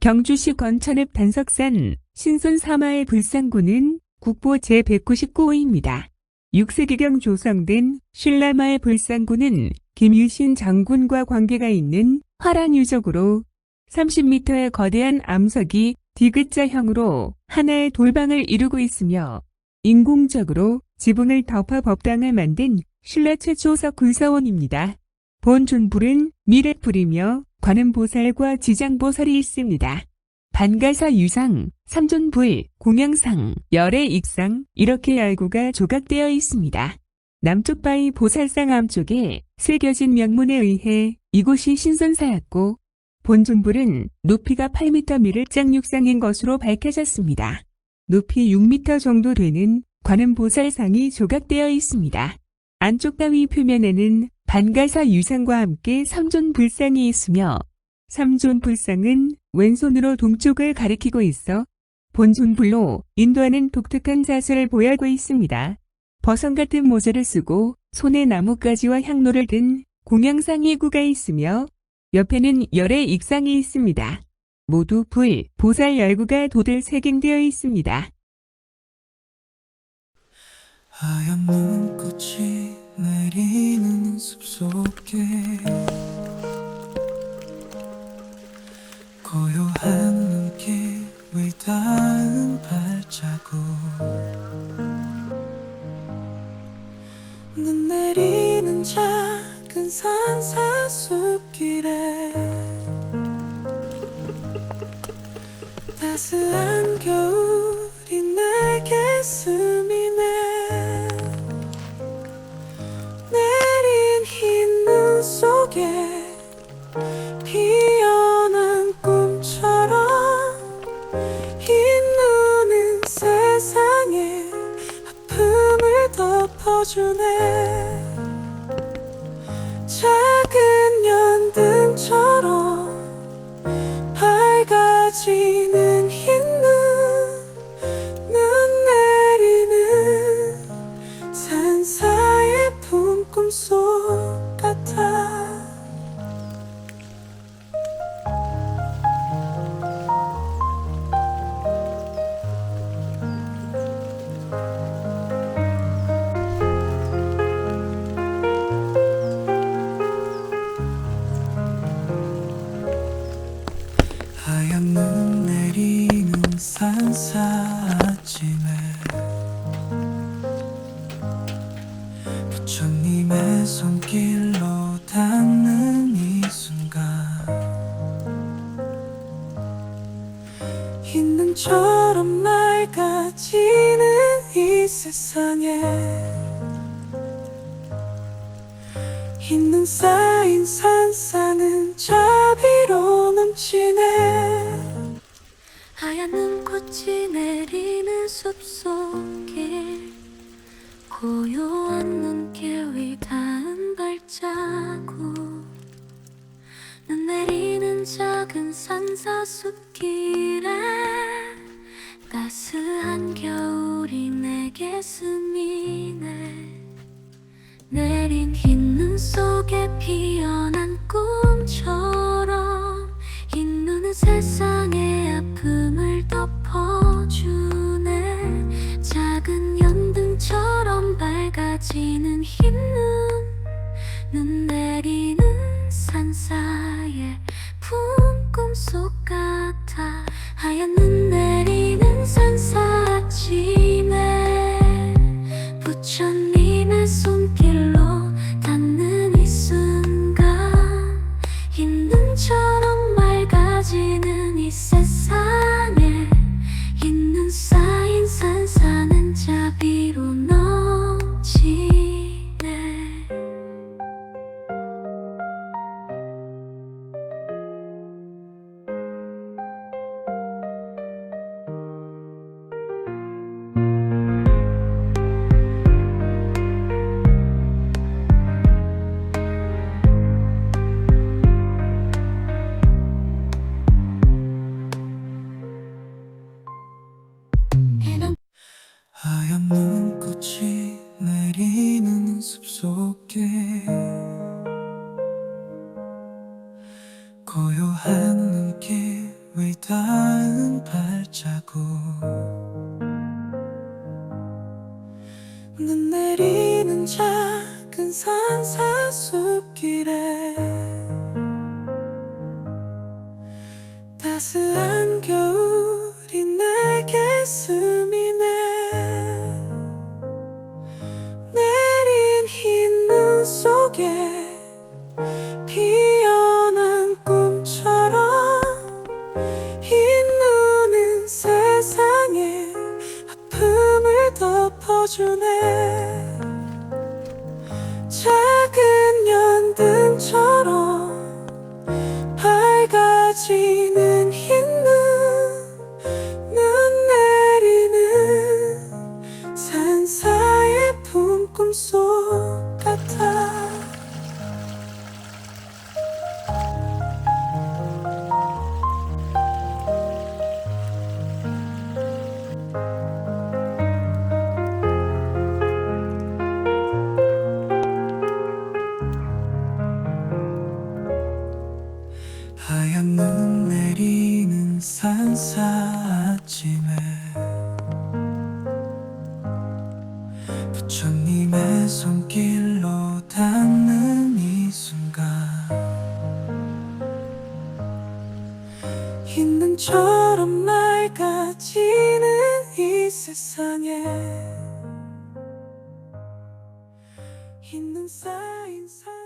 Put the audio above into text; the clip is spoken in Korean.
경주시 건천읍 단석산 신손 사마의 불상구는 국보 제199호입니다. 6세기경 조성된 신라마의 불상구는 김유신 장군과 관계가 있는 화란 유적으로 30m의 거대한 암석이 디귿자형으로 하나의 돌방을 이루고 있으며 인공적으로 지붕을 덮어 법당을 만든 신라 최초석 군사원입니다. 본 존불은 미래불이며 관음보살과 지장보살이 있습니다. 반가사 유상, 삼존불, 공양상, 열의 익상 이렇게 열구가 조각되어 있습니다. 남쪽 바위 보살상 암쪽에 새겨진 명문에 의해 이곳이 신선사였고 본존불은 높이가 8m 미를 짱육상인 것으로 밝혀졌습니다. 높이 6m 정도 되는 관음보살상이 조각되어 있습니다. 안쪽 바위 표면에는 반가사 유상과 함께 삼존 불상이 있으며 삼존 불상은 왼손으로 동쪽을 가리키고 있어 본존불로 인도하는 독특한 자세를 보여하고 있습니다. 버선 같은 모자를 쓰고 손에 나뭇가지와 향로를 든 공양상이 구가 있으며 옆에는 열의 익상이 있습니다. 모두 불, 보살 열구가 도들 새김되어 있습니다. 하얀 눈꽃이 내리는 숲속에 고요한 눈길 위 닿은 발자국. 눈 내리는 작은 산사숲길에 따스한 겨울이 내게 스 속에 피어난 꿈처럼 흰 눈은 세상에 아픔을 덮어주네 눈 내리는 산사 아침에 부처님의 손길로 닿는 이 순간 흰 눈처럼 맑아지는 이 세상에 흰눈 쌓인 산사는 자비로 넘치네 하얀 눈꽃이 내리는 숲속에 고요한 눈길 위 닿은 발자국. 눈 내리는 작은 산사숲길에 따스한 겨울이 내게 스미네. 내린 흰 눈 속에 피어난 꿈처럼 흰 눈은 세상의 속 같아. 하얀 하얀 눈꽃이 내리는 숲속에 고요한 눈길 위 닿은 발자국? 눈 내리는 작은 산사 숲길에 따스한 겨울이 내게 스 꿈속 같아 하얀 눈 내리는 산사 아침에 손길로 닿는 이 순간. 흰 눈처럼 맑아지는 이 세상에. 흰눈 쌓인 산